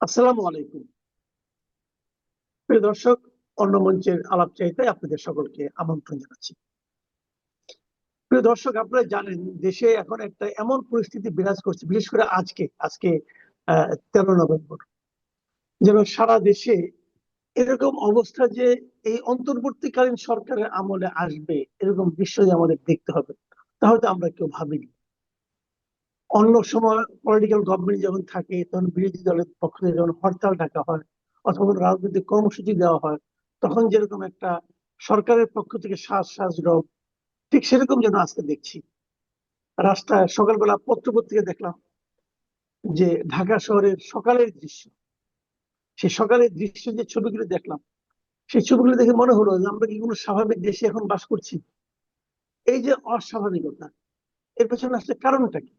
আসসালামু আলাইকুম। প্রিয় দর্শক, অন্য মঞ্চের আলাপ চাইতে আপনাদের সকলকে আমন্ত্রণ জানাচ্ছি। প্রিয় দর্শক, আপনারা জানেন, দেশে এখন একটা এমন পরিস্থিতি বিরাজ করছে, বিশেষ করে আজকে আজকে তেরো নভেম্বর। যেন সারা দেশে এরকম অবস্থা যে এই অন্তর্বর্তীকালীন সরকারের আমলে আসবে, এরকম দৃশ্য যে আমাদের দেখতে হবে, তা হয়তো আমরা কেউ ভাবিনি। অন্য সময় পলিটিক্যাল গভর্নমেন্ট যখন থাকে, তখন বিরোধী দলের পক্ষ থেকে যখন হরতাল ডাকা হয় অথবা রাজনৈতিক কর্মসূচি দেওয়া হয়, তখন যেরকম একটা সরকারের পক্ষ থেকে শ্বাস শ্বাস রোগ ঠিক সেরকম যেন আজকে দেখছি। রাস্তায় সকালবেলা পত্র পত্রিকা দেখলাম যে ঢাকা শহরের সকালের দৃশ্য। সেই সকালের দৃশ্য যে ছবিগুলো দেখলাম, সেই ছবিগুলো দেখে মনে হলো যে আমরা কি কোনো স্বাভাবিক দেশে এখন বাস করছি? এই যে অস্বাভাবিকতা, এর পেছনে আসলে কারণটা কি?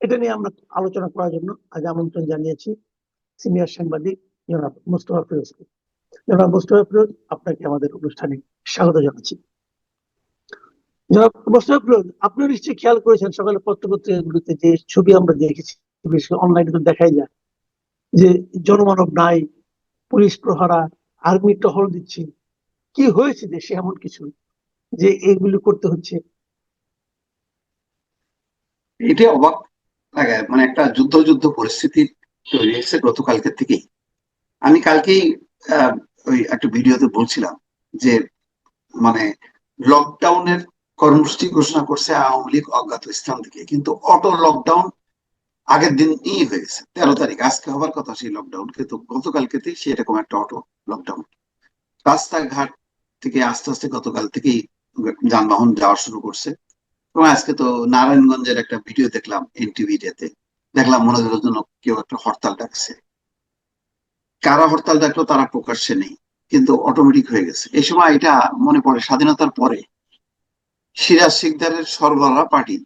এটা নিয়ে আমরা আলোচনা করার জন্য আজ আমন্ত্রণ জানিয়েছি সিনিয়র সাংবাদিক জনাব মুস্তফা ফিরোজকে জনাব মুস্তফা ফিরোজ, আপনাকে আমাদের অনুষ্ঠানে স্বাগত জানাচ্ছি। জনাব মুস্তফা ফিরোজ আপনি নিশ্চয়ই খেয়াল করেছেন সকালে যে ছবি আমরা দেখেছি অনলাইনে তো দেখাই যায়, যে জনমানব নাই, পুলিশ প্রহারা, আর্মি টহল দিচ্ছে, কি হয়েছে দেশে এমন কিছু যে এগুলি করতে হচ্ছে? এটা অবাক মানে একটা যুদ্ধ যুদ্ধ পরিস্থিতি তৈরি হয়েছে গতকালকে থেকেই। আমি কালকেই ওই একটা ভিডিওতে বলছিলাম যে মানে লকডাউনের কর্মসূচি ঘোষণা করছে আওয়ামী লীগ অজ্ঞাত স্থান থেকে। কিন্তু অটো লকডাউন আগের দিন ই হয়ে গেছে, তেরো তারিখ। আজকে হবার কথা সেই লকডাউন কিন্তু গতকালকেতেই সেরকম একটা অটো লকডাউন রাস্তাঘাট থেকে আস্তে আস্তে গতকাল থেকেই যানবাহন যাওয়া শুরু করছে। এবং আজকে তো নারায়ণগঞ্জের একটা ভিডিও দেখলাম এনটিভিতে দেখলাম মনোযোগের জন্য কেউ একটা হরতাল ডাকছে। কারা হরতাল ডাকলো তারা প্রকাশ্যে নেই কিন্তু অটোমেটিক হয়ে গেছে। এই সময় এটা মনে পড়ে স্বাধীনতার পরে সিরাজ শিকদারের সরবরাহ পার্টি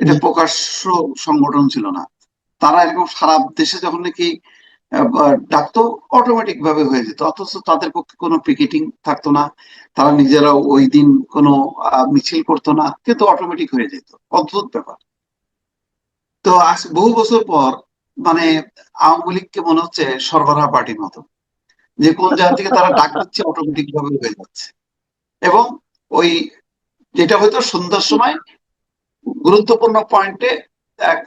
এটা প্রকাশ্য সংগঠন ছিল না। তারা এরকম সারা দেশে যখন নাকি ডাকতো অটোমেটিক ভাবে হয়ে যেত। অথচ তাদের পক্ষে কোনো পিকেটিং থাকতো না। তারা নিজেরাও ওই দিন কোনো মিছিল করতো না। কিন্তু অটোমেটিক হয়ে যেত। অদ্ভুত ব্যাপার। তো আজ বহু বছর পর মানে আওয়ামী লীগকে মনে হচ্ছে সরবরাহ পার্টির মতো। যে কোন জায়গা থেকে তারা ডাক দিচ্ছে অটোমেটিক ভাবে হয়ে যাচ্ছে। এবং ওই যেটা হয়তো সন্ধ্যার সময় গুরুত্বপূর্ণ পয়েন্টে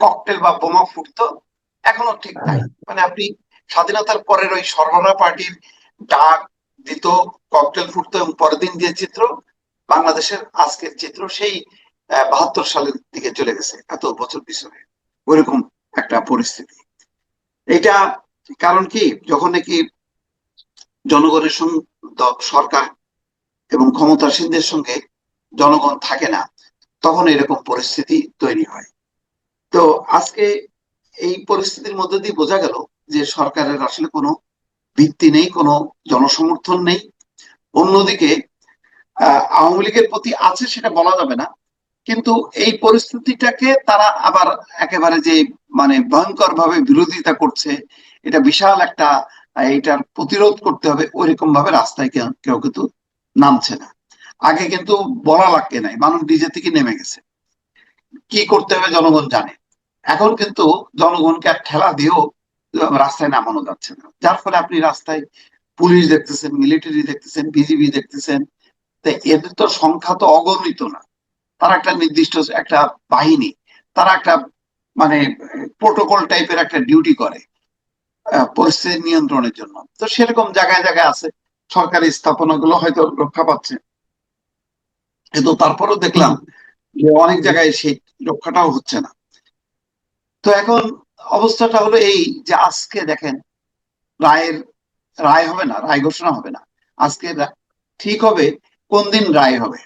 ককটেল বা বোমা ফুটতো, এখনও ঠিক তাই মানে আপনি স্বাধীনতার পরের ওই সরবরাহ পার্টির ডাক দিত ককটেল ফুটতো এবং পরের দিন দিয়ে চিত্র, বাংলাদেশের আজকের চিত্র, সেই বাহাত্তর সালের দিকে চলে গেছে এত বছর পিছনে। ওইরকম একটা পরিস্থিতি। এটা কারণ কি? যখন নাকি জনগণের সরকার এবং ক্ষমতাসীনদের সঙ্গে জনগণ থাকে না, তখন এরকম পরিস্থিতি তৈরি হয়। তো আজকে এই পরিস্থিতির মধ্যে দিয়ে বোঝা গেল যে সরকারের আসলে কোনো ভিত্তি নেই, কোনো জনসমর্থন নেই। অন্যদিকে আওয়ামী লীগের প্রতি আছে সেটা বলা যাবে না, কিন্তু এই পরিস্থিতিটাকে তারা আবার একেবারে যে মানে ভয়ঙ্কর ভাবে বিরোধিতা করছে, এটা বিশাল একটা এটার প্রতিরোধ করতে হবে ওইরকম ভাবে রাস্তায় কেউ কিন্তু নামছে না। আগে কিন্তু বলা লাগতে নাই মানুষ নিজে থেকে নেমে গেছে। কি করতে হবে জনগণ জানে। এখন কিন্তু জনগণকে আর ঠেলা দিয়েও রাস্তায় নামানো যাচ্ছে না। যার ফলে আপনি রাস্তায় পুলিশ দেখতেছেন, মিলিটারি দেখতেছেন, বিজিবি দেখতেছেন। তাই এদের তো সংখ্যা তো অগণিত না। তারা একটা নির্দিষ্ট একটা বাহিনী, তারা একটা মানে প্রোটোকল টাইপের একটা ডিউটি করে পরিস্থিতি নিয়ন্ত্রণের জন্য। তো সেরকম জায়গায় জায়গায় আছে, সরকারি স্থাপনাগুলো হয়তো রক্ষা পাচ্ছে। কিন্তু তারপরেও দেখলাম যে অনেক জায়গায় সেই রক্ষাটাও হচ্ছে না। তো এখন অবস্থাটা হলো এই যে আজকে দেখেন, রায়ের, রায় হবে না, রায় ঘোষণা হবে না। আজকে ঠিক হবে, কোন দিন রায় হবে?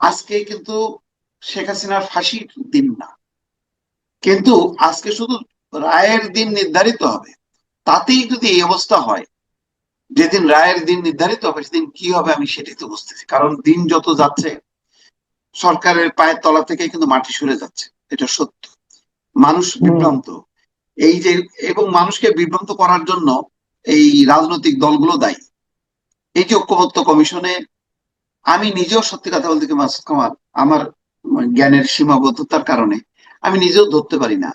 আজকে কিন্তু শেখ হাসিনার ফাঁসির দিন না। কিন্তু আজকে শুধু রায়ের দিন নির্ধারিত হবে, তাতেই যদি এই অবস্থা হয়, যেদিন রায়ের দিন নির্ধারিত হবে, সেদিন কি হবে আমি সেটাই তো বুঝতেছি। কারণ দিন যত যাচ্ছে, সরকারের পায়ের তলা থেকে কিন্তু মাটি সরে যাচ্ছে, এটা সত্য। মানুষ বিভ্রান্ত। এই যে এবং মানুষকে বিভ্রান্ত করার জন্য এই রাজনৈতিক দলগুলো দায়ী। এই যে ঐক্যবদ্ধ কমিশনে আমি নিজেও সত্যি কথা বলতে মাসুদ কামাল আমার জ্ঞানের সীমাবদ্ধতার কারণে আমি নিজেও ধরতে পারি না।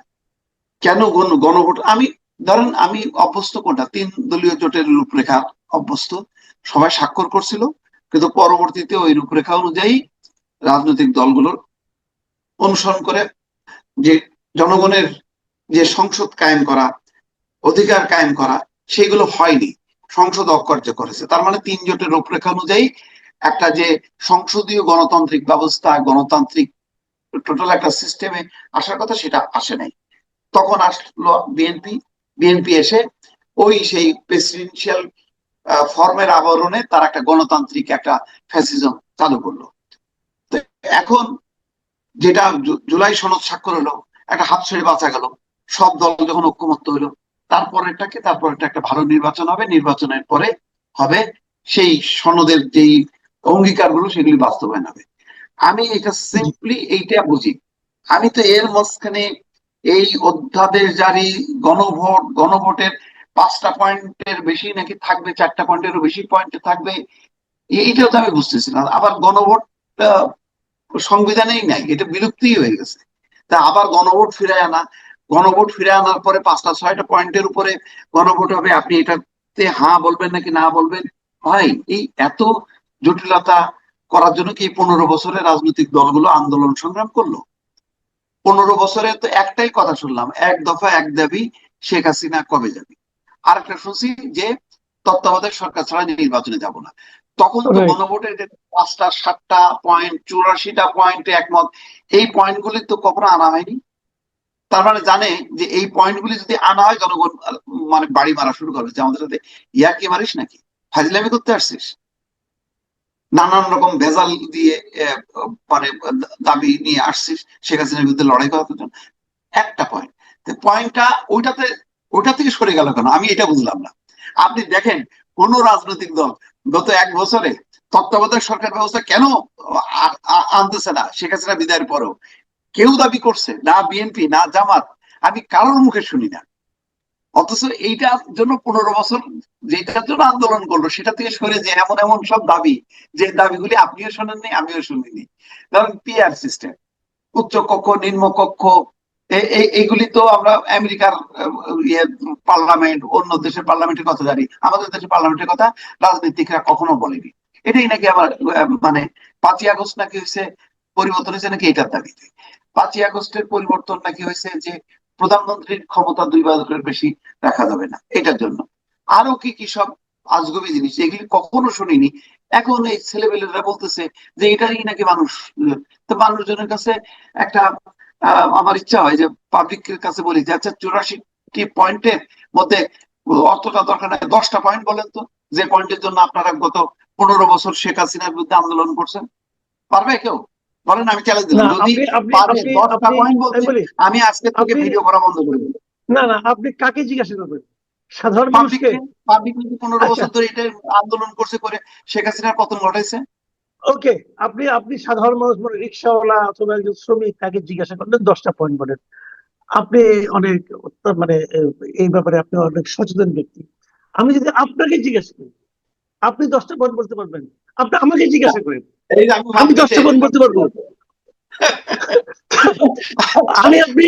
কেন গণ- গণভোট আমি ধরেন আমি অভ্যস্ত কোনটা? তিন দলীয় জোটের রূপরেখা অভ্যস্ত। সবাই স্বাক্ষর করছিল কিন্তু পরবর্তীতে ওই রূপরেখা অনুযায়ী রাজনৈতিক দলগুলোর অনুসরণ করে যে জনগণের যে সংসদ কায়েম করা, অধিকার কায়েম করা, সেগুলো হয়নি। সংসদ অকার্য করেছে। তার মানে তিন জোটের রূপরেখা অনুযায়ী একটা যে সংসদীয় গণতান্ত্রিক ব্যবস্থা, গণতান্ত্রিক টোটাল একটা সিস্টেমে আসার কথা সেটা আসে নাই। তখন আসলো বিএনপি বিএনপি এসে ওই সেই প্রেসিডেন্সিয়াল ফর্মের আবরণে তার একটা গণতান্ত্রিক একটা ফ্যাসিজম চালু করল। এখন যেটা জুলাই সনদ স্বাক্ষর হলো একটা হাত ছেড়ে বাঁচা গেল। সব দল যখন ঐক্যমত্য হলো তারপরেরটাকে তারপরেরটা একটা ভালো নির্বাচন হবে, নির্বাচনের পরে হবে সেই সনদের যেই অঙ্গীকারগুলো সেগুলি বাস্তবায়ন হবে। আমি এটা সিম্পলি এইটা বুঝি। আমি তো এর মাঝখানে এই অধ্যাদেশ জারি, গণভোট, গণভোটের পাঁচটা পয়েন্টের বেশি নাকি থাকবে, চারটা পয়েন্টেরও বেশি পয়েন্ট থাকবে এইটাও তো আমি বুঝতেছি না আবার গণভোট সংবিধানেই নাই, এটা বিলুপ্তিই হয়ে গেছে। তা আবার গণভোট ফিরে আনা। গণভোট ফিরে আনার পরে পাঁচটা, ছয়টা পয়েন্টের উপরে গণভোট হবে। আপনি এটাতে হ্যাঁ বলবেন নাকি না বলবেন? ভাই, এই এত জটিলতা করার জন্য কি পনেরো বছরে রাজনৈতিক দলগুলো আন্দোলন সংগ্রাম করল? পনেরো বছরে তো একটাই কথা শুনলাম, এক দফা এক দাবি, শেখ হাসিনা কবে যাবে? আর একটা শুনছি যে তত্ত্বাবধায়ক সরকার ছাড়া নির্বাচনে যাব না। তখন তো যে পাঁচটা সাতটা পয়েন্ট চুরাশিটা পয়েন্টে একমত। এই পয়েন্টগুলি তো কখনো আনা হয়নি। তার মানে জানে যে এই পয়েন্টগুলি যদি আনা হয় জনগণ মানে বাড়ি মারা শুরু করবে। যে আমাদের সাথে ইয়া কি মারিস নাকি? ফাজিলামি করতে আসছিস? নানান রকম ভেজাল দিয়ে মানে দাবি নিয়ে আসছিস শেখ হাসিনার বিরুদ্ধে লড়াই করার জন্য। একটা পয়েন্ট পয়েন্টটা ওইটাতে ওইটা থেকে সরে গেল কেন? আমি এটা বুঝলাম না। আপনি দেখেন কোন রাজনৈতিক দল গত এক বছরে তত্ত্বাবধায়ক সরকার ব্যবস্থা কেন আনতেছে না? শেখ হাসিনা বিদায়ের পরেও। কেউ দাবি করছে, না বিএনপি না জামাত। আমি কারোর মুখে শুনি না। অথচ এইটার জন্য পনেরো বছর যেটার জন্য আন্দোলন করল, সেটা থেকে সরে যে এমন এমন সব দাবি, যে দাবিগুলি আপনিও শোনেননি, আমিও শুনিনি। ধরেন পিআর সিস্টেম উচ্চ কক্ষ, নিম্ন কক্ষ এইগুলি তো আমরা আমেরিকার ইয়ে পার্লামেন্ট, অন্য দেশের পার্লামেন্টের কথা জানি। আমাদের দেশের পার্লামেন্টের কথা রাজনীতিকরা কখনো বলেনি। এটাই নাকি আমার মানে পাঁচই আগস্ট নাকি হয়েছে, পরিবর্তন হয়েছে নাকি এটার দাবিতে? পাঁচই আগস্টের পরিবর্তন নাকি হয়েছে যে প্রধানমন্ত্রীর ক্ষমতা দুই বছরের বেশি রাখা যাবে না, এটার জন্য। আরও কি কি সব আজগবি জিনিস, এগুলি কখনো শুনিনি। এখন এই ছেলেবেলেরা বলতেছে যে এটারই নাকি মানুষ, তো মানুষজনের কাছে একটা আমার ইচ্ছা হয় যে পাবলিকের কাছে বলি যে আচ্ছা চুরাশিটি পয়েন্টের মধ্যে অতটা দরকার নাই? দশটা পয়েন্ট বলেন তো যে পয়েন্টের জন্য আপনারা গত পনেরো বছর শেখ হাসিনার বিরুদ্ধে আন্দোলন করছেন। পারবে কেউ? বলেন আমি চ্যালেঞ্জ দিলাম। যদি পারে দশটা পয়েন্ট বলতে আমি আজকে থেকে ভিডিও করা বন্ধ করে দেবো। না না আপনি কাকে জিজ্ঞাসা করবেন? সাধারণ মানুষকে? পাবলিক কিন্তু পনেরো আচ্ছা। বছর ধরে এটা আন্দোলন করছে করে শেখ হাসিনার পতন ঘটাইছে। ওকে আপনি আপনি সাধারণ মানুষ মানে রিক্সাওয়ালা অথবা একজন শ্রমিক তাকে জিজ্ঞাসা করলেন দশটা পয়েন্ট বলেন। আপনি অনেক মানে এই ব্যাপারে আপনি অনেক সচেতন ব্যক্তি। আমি যদি আপনাকে জিজ্ঞাসা করি আপনি দশটা পয়েন্ট বলতে পারবেন? আপনি আমাকে জিজ্ঞাসা করেন। আমি দশটা পয়েন্ট বলতে পারব? আমি আপনি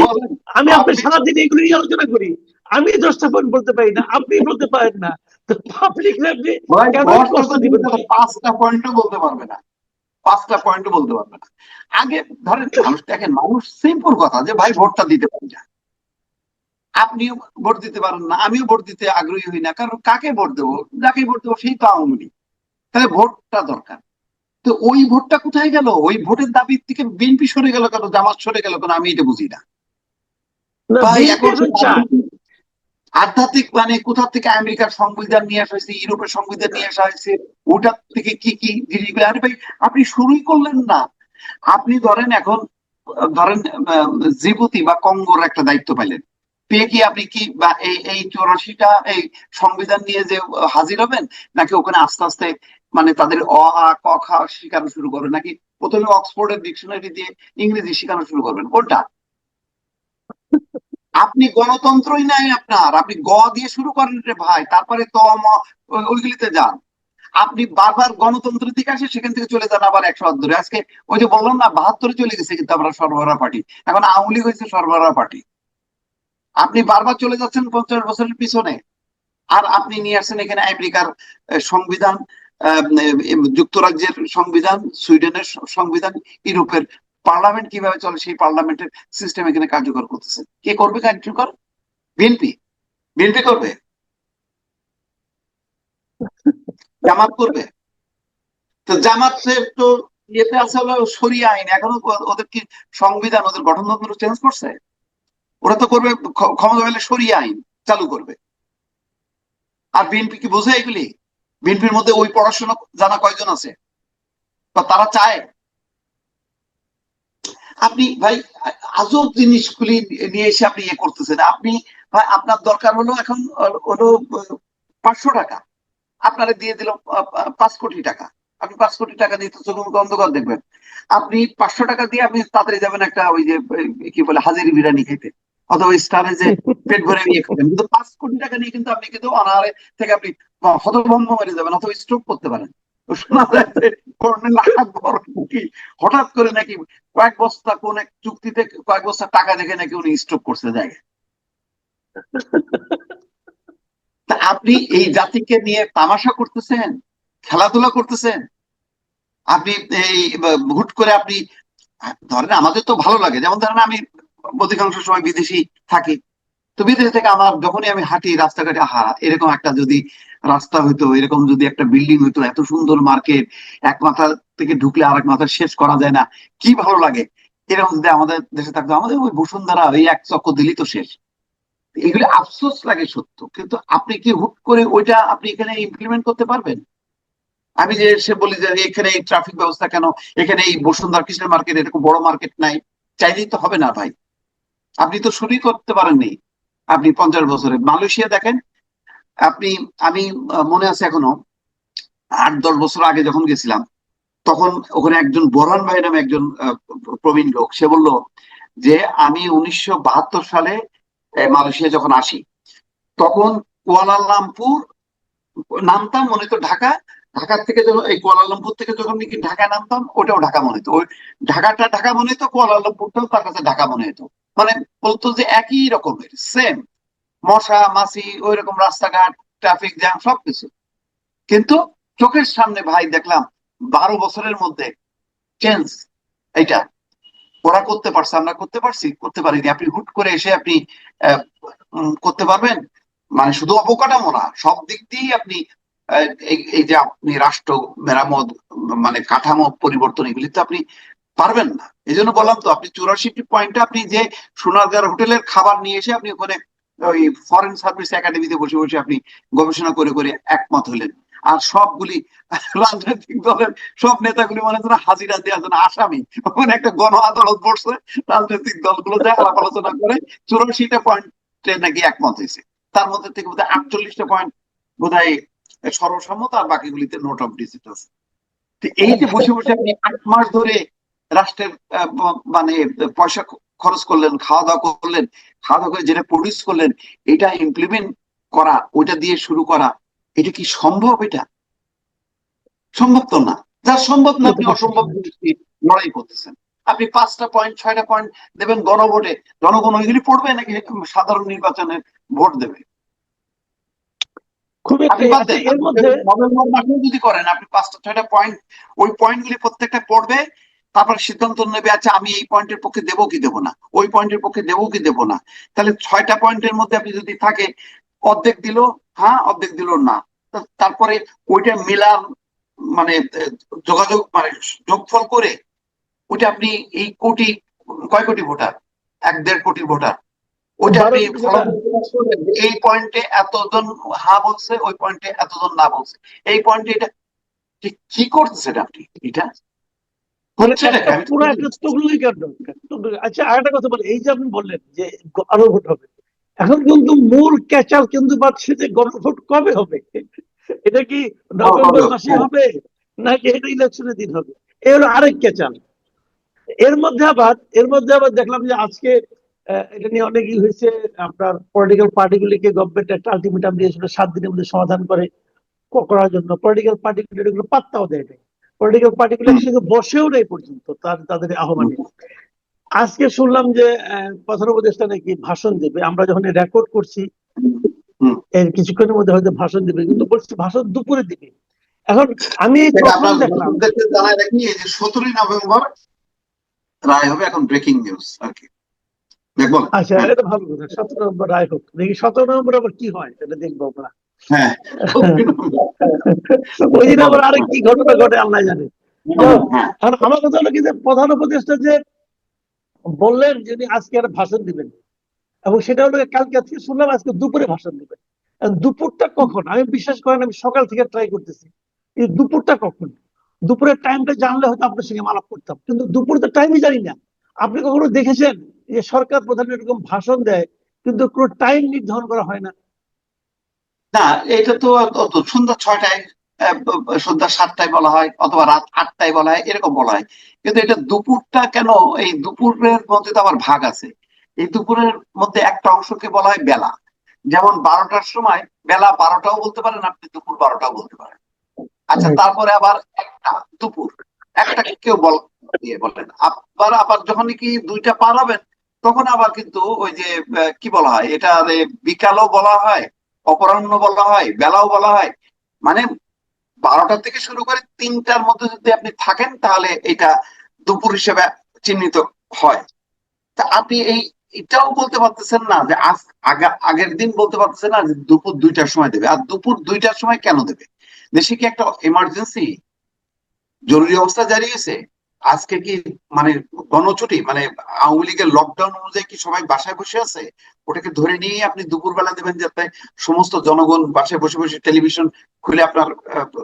আমি আপনার সারাদিন এগুলো নিয়ে আলোচনা করি। আমি দশটা পয়েন্ট বলতে পারি না আপনি বলতে পারেন না। তো পাবলিক আপনি পাঁচটা পয়েন্টও বলতে পারবে না। পাঁচটা পয়েন্টও বলতে পারবে না। আগে ধরেন মানুষ দেখেন মানুষ সিম্পল কথা যে ভাই ভোটটা দিতে পারি না। আপনিও ভোট দিতে পারেন না আমিও ভোট দিতে আগ্রহী হই না। কারণ কাকে ভোট দেবো? যাকে ভোট দেবো সেই তো আওয়ামী লীগ। তাহলে ভোটটা দরকার। তো ওই ভোটটা কোথায় গেল? ওই ভোটের দাবির থেকে বিএনপি সরে গেল কেন? জামাত সরে গেল কেন? আমি এটা বুঝি না। আধ্যাত্মিক মানে কোথা থেকে আমেরিকার সংবিধান নিয়ে আসা হয়েছে ইউরোপের সংবিধান নিয়ে আসা হয়েছে ওটা থেকে কি কি জিনিসগুলো? আরে ভাই আপনি শুরুই করলেন না। আপনি ধরেন এখন ধরেন জিবুতি বা কঙ্গোর একটা দায়িত্ব পাইলেন। পেয়ে কি আপনি কি বা এই এই চৌরাশিটা এই সংবিধান নিয়ে যে হাজির হবেন? নাকি ওখানে আস্তে আস্তে মানে তাদের অ, আ, ক, খ শেখানো শুরু করবেন নাকি প্রথমে অক্সফোর্ডের ডিকশনারি দিয়ে ইংরেজি শেখানো শুরু করবেন? কোনটা? আপনি গণতন্ত্রই নাই আপনার। আপনি গ দিয়ে শুরু করেন রে ভাই, তারপরে ত, ম ওইগুলিতে যান। আপনি বারবার গণতন্ত্রের দিকে আসে, সেখান থেকে চলে যান আবার একশো ধরে আজকে ওই যে বললাম না, বাহাত্তরে চলে গেছে কিন্তু আমরা সরবরাহ পার্টি। এখন আওয়ামী লীগ হয়েছে সরবরাহ পার্টি। আপনি বারবার চলে যাচ্ছেন পঞ্চাশ বছরের পিছনে। আর আপনি নিয়ে আসছেন এখানে আমেরিকার সংবিধান যুক্তরাজ্যের সংবিধান, সুইডেনের সংবিধান, ইউরোপের পার্লামেন্ট কীভাবে চলে সেই পার্লামেন্টের সিস্টেম এখানে কার্যকর করতেছে। কে করবে কার্যকর? বিএনপি। বিএনপি করবে? জামাত করবে? তো জামাতের তো ইয়েতে আছে হলো সরিয়ে আইন। এখনও ওদের কি সংবিধান, ওদের গঠনতন্ত্র চেঞ্জ করছে? ওরা তো করবে ক্ষমতা পেলে সরিয়ে আইন চালু করবে। আর বিএনপি কি বোঝে এগুলি? বিএনপির মধ্যে ওই পড়াশোনা জানা কয়জন আছে? বা তারা চায়? আপনি ভাই আজব জিনিসগুলি নিয়ে এসে আপনি ইয়ে করতেছেন। আপনি ভাই আপনার দরকার হলো এখন হলো পাঁচশো টাকা। আপনারা দিয়ে দিল পাঁচ কোটি টাকা। আপনি পাঁচ কোটি টাকা দিয়ে তো চোখ অন্ধকার দেখবেন। আপনি পাঁচশো টাকা দিয়ে আপনি তাড়াতাড়ি যাবেন একটা ওই যে কি বলে হাজিরি বিরিয়ানি খেতে অথবা স্টারে যে পেট ভরে নিয়ে খাবেন কিন্তু পাঁচ কোটি টাকা নিয়ে কিন্তু আপনি কিন্তু অনাহারে থেকে আপনি হতভম্ব মেরে যাবেন অথবা স্ট্রোক করতে পারেন। হঠাৎ করে নাকি কয়েক বস্তা কোন এক চুক্তিতে কয়েক বস্তা টাকা দেখে নাকি উনি স্ট্রোক যায় তা আপনি এই জাতিকে নিয়ে তামাশা করতেছেন? খেলাধুলা করতেছেন? আপনি এই হুট করে আপনি, ধরেন আমাদের তো ভালো লাগে, যেমন ধরেন আমি অধিকাংশ সময় বিদেশি থাকি। তো বিদেশ থেকে আমার, যখনই আমি হাঁটি, রাস্তাঘাটে হা এরকম একটা যদি রাস্তা হইতো, এরকম যদি একটা বিল্ডিং হইতো, এত সুন্দর মার্কেট এক মাথা থেকে ঢুকলে আরেক মাথা শেষ করা যায় না। কি ভালো লাগে? এরকম যদি আমাদের দেশে থাকতো, আমাদের ওই বসুন্ধরা, ওই এক চক্কর দিলেই তো শেষ। এগুলি আফসোস লাগে সত্য, কিন্তু আপনি কি হুট করে ওইটা আপনি এখানে ইমপ্লিমেন্ট করতে পারবেন? আমি যে সে বলি যে এখানে এই ট্রাফিক ব্যবস্থা কেন? এখানে এই বসুন্ধরা কৃষ্ণ মার্কেট এরকম বড় মার্কেট নাই। চাইলেই তো হবে না ভাই। আপনি তো শুরুই করতে পারেননি। আপনি পঞ্চাশ বছরে। মালয়েশিয়া দেখেন আপনি, আমি মনে আছে এখনও, আট, দশ বছর আগে যখন গেছিলাম, তখন ওখানে একজন বোরহান ভাই নামে একজন প্রবীণ লোক, সে বলল যে, আমি উনিশশো বাহাত্তর সালে মালয়েশিয়া যখন আসি, তখন কুয়ালালামপুর, নামতাম মনে তো ঢাকা, ঢাকার থেকে যখন, এই কুয়ালালামপুর থেকে যখন নাকি ঢাকা নামতাম, ওটাও ঢাকা মনে হতো। ওই ঢাকাটা ঢাকা মনে হতো, কুয়ালালামপুরটাও তার কাছে ঢাকা মনে হতো। মানে বলতো যে, একই রকমের সেম মশা, মাছি ওই রকম রাস্তাঘাট ট্রাফিক জ্যাম সবকিছু। কিন্তু চোখের সামনে ভাই দেখলাম, বারো বছরের মধ্যে চেঞ্জ এইটা। ওরা করতে পারছে, আমরা করতে পারছি, করতে পারিনি। আপনি হুট করে এসে আপনি করতে পারবেন? মানে শুধু অবকাঠামো না, সব দিক দিয়েই আপনি এই- যে আপনি রাষ্ট্র মেরামত মানে কাঠামো পরিবর্তন, এগুলি তো আপনি পারবেন না। এই জন্য বললাম তো, আপনি চুরাশিটি পয়েন্টে আপনি যে সোনারগাঁর হোটেলের খাবার নিয়ে এসে আপনি ওখানে ওই ফরেন সার্ভিস একাডেমিতে বসে বসে আপনি গবেষণা করে করে একমত হলেন। আর সবগুলি রাজনৈতিক দলের সব নেতাগুলি মনে হচ্ছে হাজিরা দেওয়ার জন্য আসামি। ওখানে একটা গণ আদালত বসছে রাজনৈতিক দলগুলো যে আলাপ আলোচনা করে চুরাশিটা পয়েন্টে নাকি একমত হয়েছে। তার মধ্যে থেকে বোধহয় আটচল্লিশটা পয়েন্ট বোধহয় সর্বসম্মত আর বাকিগুলিতে নোট অফ ডিসিট আছে। এই যে বসে বসে আপনি আট মাস ধরে রাষ্ট্রের মানে পয়সা খরচ করলেন খাওয়া দাওয়া করলেন খাওয়া দাওয়া করে যেটা প্রডিউস করলেন এটা ইমপ্লিমেন্ট করা ওইটা দিয়ে শুরু করা এটা কি সম্ভব এটা? সম্ভব তো না। যা সম্ভব না আপনি অসম্ভব লড়াই করতেছেন। আপনি পাঁচটা পয়েন্ট ছয়টা পয়েন্ট দেবেন গণভোটে জনগণ ওইগুলি পড়বে নাকি সাধারণ নির্বাচনে ভোট দেবে? যদি করেন আপনি পাঁচটা ছয়টা পয়েন্ট ওই পয়েন্ট গুলি প্রত্যেকটা পড়বে তারপর সিদ্ধান্ত নেবে আচ্ছা আমি এই পয়েন্টের পক্ষে দেবো কি দেবো না? ওই পয়েন্টের পক্ষে দেবো কি দেবো না? তাহলে ছয়টা পয়েন্টের মধ্যে আপনি যদি থাকে অর্ধেক দিল হ্যাঁ অর্ধেক দিল না। তারপরে ওইটা মিলার মানে যোগাযোগ মানে যোগফল করে ওইটা আপনি এই কোটি কয় কোটি ভোটার? এক দেড় কোটি ভোটার। ওইটা আপনি। এই পয়েন্টে এতজন হা বলছে ওই পয়েন্টে এতজন না বলছে। এই পয়েন্টে এটা ঠিক কি করতেছেন আপনি? এটা মানে হচ্ছে না একটা। আচ্ছা কথা বলি এই যে আপনি বললেন যে হবে এখন কিন্তু মূল ক্যাচাল কিন্তু পাচ্ছে যে গণভোট কবে হবে? এটা কি নভেম্বর মাসে। হবে নাকি এটা ইলেকশনের দিন হবে? এই হলো আরেক ক্যাচাল। এর মধ্যে আবার এর মধ্যে আবার দেখলাম যে আজকে এটা নিয়ে অনেক ই হয়েছে আপনার পলিটিক্যাল পার্টিগুলিকে গভর্নমেন্ট একটা আলটিমেটাম দিয়েছিল সাত দিনের মধ্যে সমাধান করে করার জন্য। পলিটিক্যাল পার্টিগুলো এগুলো পাত্তাও দেয় পলিটিক্যাল হুম। একসঙ্গে বসেও নেই পর্যন্ত তার তাদের আহ্বানে আজকে শুনলাম যে প্রধান উপদেষ্টা নাকি ভাষণ দেবে। আমরা যখন রেকর্ড করছি এর কিছুক্ষণের মধ্যে হয়তো ভাষণ দেবে কিন্তু বলছি ভাষণ দুপুরে দিবে এখন আমি সতেরোই নভেম্বর রায় হবে এখন ব্রেকিং নিউজ আর কি। আচ্ছা এটা ভালো কথা সতেরো নম্বর রায় হোক। দেখি সতেরো নম্বর আবার কি হয় সেটা দেখব আমরা। হ্যাঁ। ওই দিন আবার আরেক কি ঘটনা ঘটে আল্লাহ জানে। হ্যাঁ। আর আমার কথা হলো কি যে প্রধান উপদেষ্টা যে বললেন যে উনি আজকে একটা ভাষণ দিবেন এবং সেটা হলো কালকে আজকে শুনলাম আজকে দুপুরে ভাষণ দিবেন। দুপুরটা কখন? আমি বিশ্বাস করেন আমি সকাল থেকে ট্রাই করতেছি। এই দুপুরটা কখন? দুপুরের টাইমটা জানলে হয়তো আপনার সঙ্গে আলাপ করতাম কিন্তু দুপুর তো টাইমই জানি না। আপনি কখনো দেখেছেন যে সরকার প্রধান এরকম ভাষণ দেয় কিন্তু কোনো টাইম নির্ধারণ করা হয় না। না এটা তো অত সন্ধ্যা ছয়টায় সন্ধ্যা সাতটায় বলা হয় অথবা রাত আটটায় বলা হয় এরকম বলা হয়। কিন্তু এটা দুপুরটা কেন এই দুপুরের মধ্যে তো আবার ভাগ আছে। এই দুপুরের মধ্যে একটা অংশকে বলা হয় বেলা। যেমন বারোটার সময় বেলা বারোটাও বলতে পারেন আপনি দুপুর বারোটাও বলতে পারেন। আচ্ছা তারপরে আবার একটা দুপুর। একটাকে কেউ বল দিয়ে বলেন। আবার আবার যখন কি দুইটা পার হবেন তখন আবার কিন্তু ওই যে কি বলা হয় এটা বিকালও বলা হয় অপরাহ্ন বলা হয়, বেলাও বলা হয়। মানে বারোটা থেকে শুরু করে তিনটার মধ্যে যদি আপনি থাকেন, তাহলে এটা দুপুর হিসেবে চিহ্নিত হয়। তা আপনি এই, এটাও বলতে পারতেছেন না যে আজ আগা- আগের দিন বলতে পারতেছেন না যে দুপুর দুইটার সময় দেবে। আর দুপুর দুইটার সময় কেন দেবে? দেশে কি একটা এমার্জেন্সি জরুরি অবস্থা জারি হয়েছে? আজকে কি মানে গণছুটি মানে আওয়ামী লীগের লকডাউন অনুযায়ী কি সবাই বাসায় বসে আছে? ওটাকে ধরে নিয়ে আপনি দুপুরবেলা দেবেন যাতে সমস্ত জনগণ বাসায় বসে বসে টেলিভিশন খুলে আপনার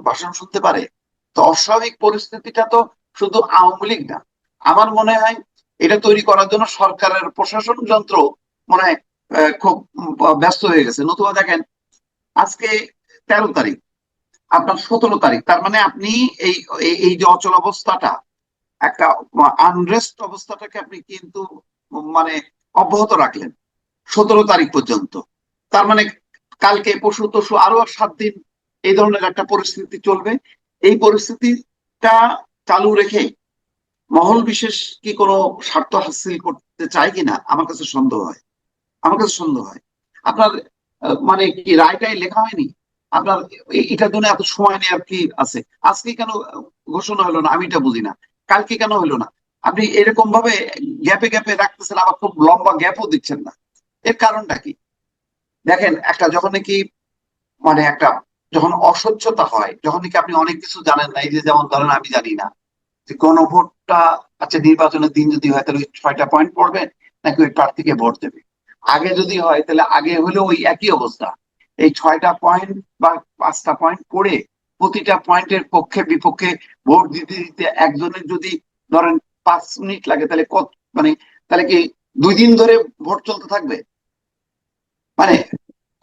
ভাষণ শুনতে পারে। তো অস্বাভাবিক পরিস্থিতিটা তো শুধু আওয়ামী লীগ না। আমার মনে হয় এটা তৈরি করার জন্য সরকারের প্রশাসন যন্ত্র মনে হয় খুব ব্যস্ত হয়ে গেছে। নতুবা দেখেন, আজকে তেরো তারিখ, আপনার সতেরো তারিখ, তার মানে আপনি এই- এই যে অচল অবস্থাটা একটা আনরেস্ট অবস্থাটাকে আপনি কিন্তু মানে অব্যাহত রাখলেন সতেরো তারিখ পর্যন্ত। তার মানে কালকে পশু তশু আরও সাত দিন এই ধরনের একটা পরিস্থিতি চলবে। এই পরিস্থিতিটা চালু রেখে মহল বিশেষ কি কোনো স্বার্থ হাসিল করতে চায় কিনা আমার কাছে সন্দেহ হয়। আমার কাছে সন্দেহ হয়। আপনার মানে কি রায়টাই লেখা হয়নি? আপনার এটার জন্য এত সময় নেওয়ার কি আছে? আজকে কেন ঘোষণা হলো না? আমি এটা বুঝি না। কালকে কেন হলো না? আপনি এরকম ভাবে গ্যাপে গ্যাপে রাখতেছেন, আবার খুব লম্বা গ্যাপও দিচ্ছেন না। এর কারণটা কি? দেখেন, একটা যখন নাকি মানে একটা যখন অস্বচ্ছতা হয়, যখন নাকি আপনি অনেক কিছু জানেন না, এই যে যেমন ধরেন আমি জানি না যে গণভোটটা আচ্ছা নির্বাচনের দিন যদি হয়, তাহলে ওই ছয়টা পয়েন্ট পড়বে নাকি ওই প্রার্থীকে ভোট দেবে? আগে যদি হয়, তাহলে আগে হলেও ওই একই অবস্থা। এই ছয়টা পয়েন্ট বা পাঁচটা পয়েন্ট পড়ে প্রতিটা পয়েন্টের পক্ষে, বিপক্ষে ভোট দিতে দিতে একজনের যদি ধরেন পাঁচ মিনিট লাগে, তাহলে কত মানে তাহলে কি দুই দিন ধরে ভোট চলতে থাকবে? মানে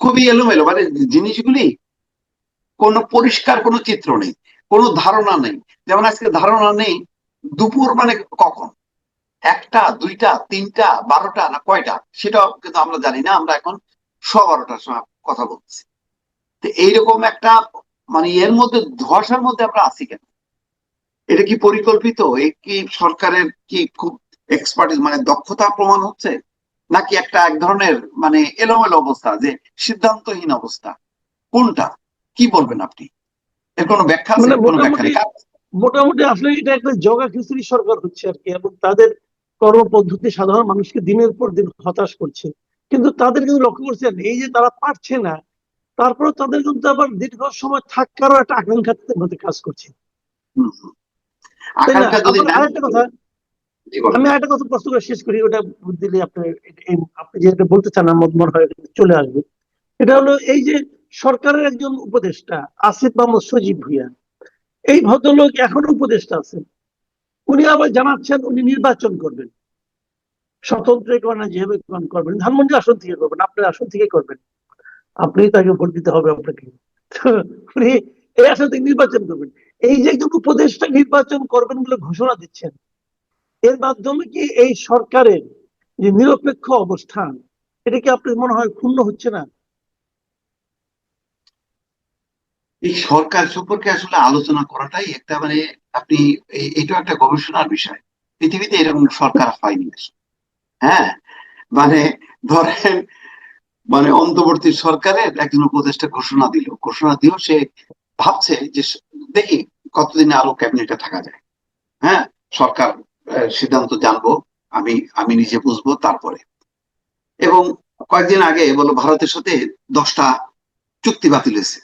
খুবই এলোমেলো মানে জিনিসগুলি কোনো পরিষ্কার কোনো চিত্র নেই, কোনো ধারণা নেই। যেমন আজকে ধারণা নেই দুপুর মানে কখন? একটা, দুইটা, তিনটা, বারোটা না কয়টা? সেটা কিন্তু আমরা জানি না, আমরা এখন শ বারোটার সময় কথা বলছি। তো এইরকম একটা মানে এর মধ্যে ধোয়াশার মধ্যে আমরা আছি কেন? এটা কি পরিকল্পিত? এই কি সরকারের কি খুব এক্সপার্টিস মানে দক্ষতা প্রমাণ হচ্ছে? নাকি একটা এক ধরনের মানে এলোমেলো অবস্থা যে সিদ্ধান্তহীন অবস্থা? কোনটা? কি বলবেন আপনি? এর কোনো ব্যাখ্যা আছে? মানে কোনো ব্যাখ্যা মোটামুটি আসলে এটা একটা জগা খিচুড়ি সরকার হচ্ছে আর কি এবং তাদের কর্মপদ্ধতি সাধারণ মানুষকে দিনের পর দিন হতাশ করছে। কিন্তু তাদের কিন্তু লক্ষ্য করছেন এই যে তারা পারছে না তারপরে তাদের কিন্তু আবার দীর্ঘ সময় থাকারও একটা আকাঙ্ক্ষার মধ্যে কাজ করছে? আকাঙ্ক্ষা আরেকটা কথা। আমি একটা কথা প্রশ্ন করে শেষ করি ওটা দিলে আপনি আপনি যেটা বলতে চান আমার মনে হয় চলে আসবে। এটা হলো এই যে সরকারের একজন উপদেষ্টা আসিফ মাহমুদ সজীব ভুইয়া। এই ভদ্রলোক এখনও উপদেষ্টা আছেন। উনি আবার জানাচ্ছেন উনি নির্বাচন করবেন। স্বতন্ত্র যেভাবে করবেন ধানমন্ডি আসন থেকে করবেন আপনার আসন থেকে করবেন। আপনি তাকে ভোট দিতে হবে আপনাকে। উনি নির্বাচন করবেন। এই যে একজন উপদেষ্টা নির্বাচন করবেন বলে ঘোষণা দিচ্ছেন, এর মাধ্যমে কি এই সরকারের যে নিরপেক্ষ অবস্থান, এটা কি আপনার মনে হয় ক্ষুণ্ণ হচ্ছে না? এই সরকার সম্পর্কে আসলে আলোচনা করাটাই একটা মানে আপনি এটা একটা গবেষণার বিষয়। পৃথিবীতে এরকম সরকার হয়নি। হ্যাঁ? মানে ধরেন মানে অন্তর্বর্তী সরকারের একজন উপদেষ্টা ঘোষণা দিল। ঘোষণা দিল সে ভাবছে যে দেখি কতদিন আরও ক্যাবিনেটে থাকা যায়। হ্যাঁ সরকার সিদ্ধান্ত জানব আমি আমি নিজে বুঝব তারপরে। এবং কয়েকদিন আগে বলো ভারতের সাথে দশটা চুক্তি বাতিল হয়েছে।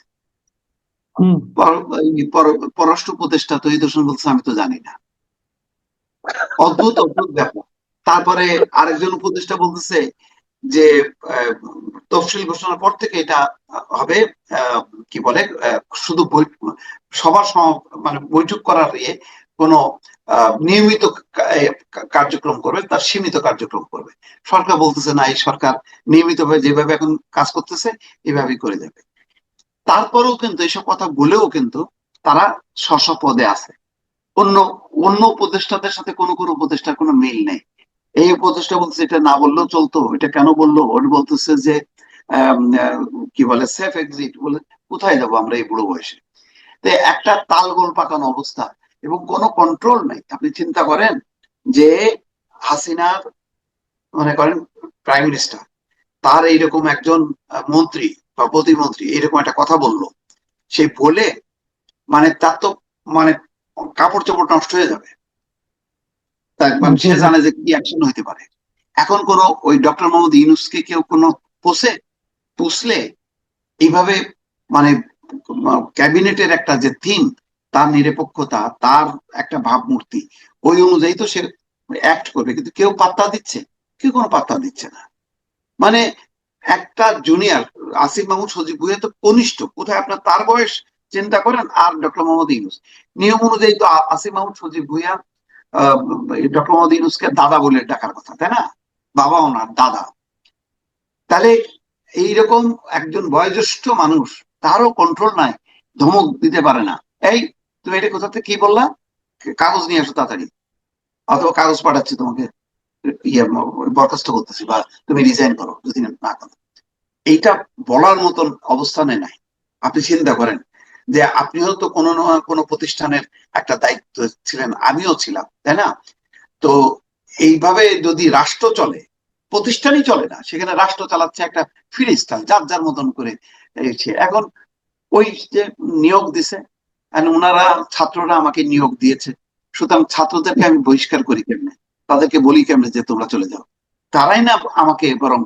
পররাষ্ট্র উপদেষ্টা তো এই দর্শন বলছে আমি তো জানি না। অদ্ভুত অদ্ভুত ব্যাপার। তারপরে আরেকজন উপদেষ্টা বলতেছে যে তফসিল ঘোষণার পর থেকে এটা হবে কি বলে শুধু সবার মানে বৈঠক করার ইয়ে কোনো নিয়মিত কার্যক্রম করবে, তার সীমিত কার্যক্রম করবে। সরকার বলতেছে, না, এই সরকার নিয়মিতভাবে যেভাবে এখন কাজ করতেছে, এভাবেই করে যাবে। তারপরেও কিন্তু, এইসব কথা বলেও কিন্তু তারা স্ব পদে আছে। অন্য অন্য উপদেষ্টাদের সাথে কোনো কোনো উপদেষ্টার কোনো মিল নেই। এই উপদেষ্টা বলছে এটা না বললেও চলতো। এটা কেন বলল? ওর বলতেছে যে কি বলে সেফ এক্সিট বলে, কোথায় যাব আমরা এই বুড়ো বয়সে? তো একটা তালগোল পাকানো অবস্থা এবং কোনো কন্ট্রোল নেই। আপনি চিন্তা করেন যে হাসিনার, মনে করেন প্রাইম মিনিস্টার তার এইরকম একজন মন্ত্রী বা প্রতিমন্ত্রী এরকম একটা কথা বলল, সে বলে মানে তার তো মানে কাপড় চোপড় নষ্ট হয়ে যাবে। সে জানে যে কি অ্যাকশন হইতে পারে। এখন কোন ওই ডক্টর মোহাম্মদ ইউনুসকে কেউ কোনো পোষে? পুষলে এইভাবে মানে ক্যাবিনেটের একটা যে থিম তার নিরপেক্ষতা তার একটা ভাবমূর্তি ওই অনুযায়ী তো সে অ্যাক্ট করবে। কিন্তু কেউ পাত্তা দিচ্ছে? কেউ কোনো পাত্তা দিচ্ছে না। মানে একটা জুনিয়র আসিফ মাহমুদ সজীব ভুইয়া তো কনিষ্ঠ। কোথায় আপনার তার বয়স? চিন্তা করেন আর ডক্টর মোহাম্মদ ইউনুস। নিয়ম অনুযায়ী তো আসিফ মাহমুদ সজীব ভুইয়া ডক্টর মোহাম্মদ ইউনুসকে দাদা বলে ডাকার কথা, তাই না? বাবা ওনার দাদা। তাহলে এইরকম একজন বয়োজ্যেষ্ঠ মানুষ, তারও কন্ট্রোল নাই, ধমক দিতে পারে না। এই, তুমি এটা কোথা থেকে কি বললা? কাগজ নিয়ে আসো তাড়াতাড়ি। অথবা কাগজ পাঠাচ্ছি তোমাকে। ইয়ে বরখাস্ত করতেছি, বা তুমি রিজাইন করো, যদি না করো। এইটা বলার মতন অবস্থানে নাই। আপনি চিন্তা করেন যে আপনি হয়তো কোনো না কোনো প্রতিষ্ঠানের একটা দায়িত্ব ছিলেন, আমিও ছিলাম, তাই না? তো এইভাবে যদি রাষ্ট্র চলে, প্রতিষ্ঠানই চলে না, সেখানে রাষ্ট্র চালাচ্ছে একটা ফিরিস্টাইল যার যার মতন করে এখন ওই যে নিয়োগ দিছে ওনারা ছাত্ররা আমাকে নিয়োগ দিয়েছে, সুতরাং ছাত্রদেরকে আমি বহিষ্কার করি কেমনে? তাদেরকে বলি কেমনে যে তোমরা চলে যাও? তারাই না আমাকে বরং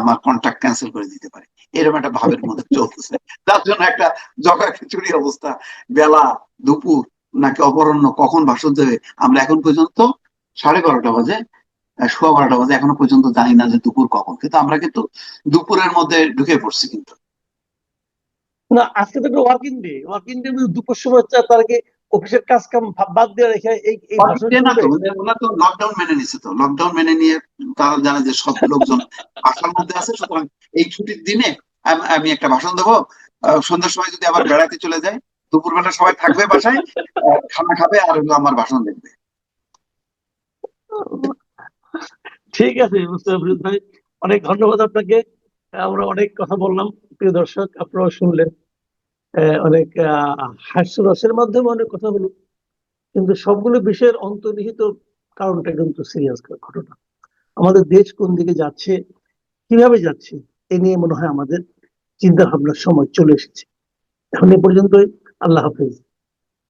আমার কন্ট্রাক্ট ক্যান্সেল করে দিতে পারে। এরকম একটা ভাবের মধ্যে চলতেছে। তার জন্য একটা জগা খিচুড়ি অবস্থা। বেলা, দুপুর, নাকি অপরাহ্ন কখন ভাষণ দেবে, আমরা এখন পর্যন্ত সাড়ে বারোটা বাজে সোয়া বারোটা বাজে, এখনও পর্যন্ত জানি না যে দুপুর কখন। কিন্তু আমরা কিন্তু দুপুরের মধ্যে ঢুকে পড়ছি কিন্তু। না, আজকে তো একটা ওয়ার্কিং ডে ওয়ার্কিং ডে দুপুর সময় তার আগে অফিসের কাজ কাম বাদ দিয়ে রেখে এই এই তো, লকডাউন মেনে নিছে তো। লকডাউন মেনে নিয়ে তারা জানে যে সব লোকজন আশার মধ্যে আছে সুতরাং এই ছুটির দিনে আমি একটা ভাষণ দেবো। সন্ধ্যার সময় যদি আবার বেড়াতে চলে যায় দুপুরবেলা সবাই থাকবে বাসায় খানা খাবে আর হলো আমার ভাষণ দেখবে। ঠিক আছে মুস্তাফা ফিরোজ ভাই অনেক ধন্যবাদ আপনাকে। আমরা অনেক কথা বললাম। প্রিয় দর্শক আপনারাও শুনলেন। অনেক হাস্যরসের মাধ্যমে অনেক কথা হলো। কিন্তু সবগুলো বিষয়ের অন্তর্নিহিত কারণটা কিন্তু সিরিয়াস ঘটনা। আমাদের দেশ কোন দিকে যাচ্ছে, কীভাবে যাচ্ছে, এ নিয়ে মনে হয় আমাদের চিন্তা ভাবনার সময় চলে এসেছে। এখন এ পর্যন্তই, আল্লাহ হাফিজ।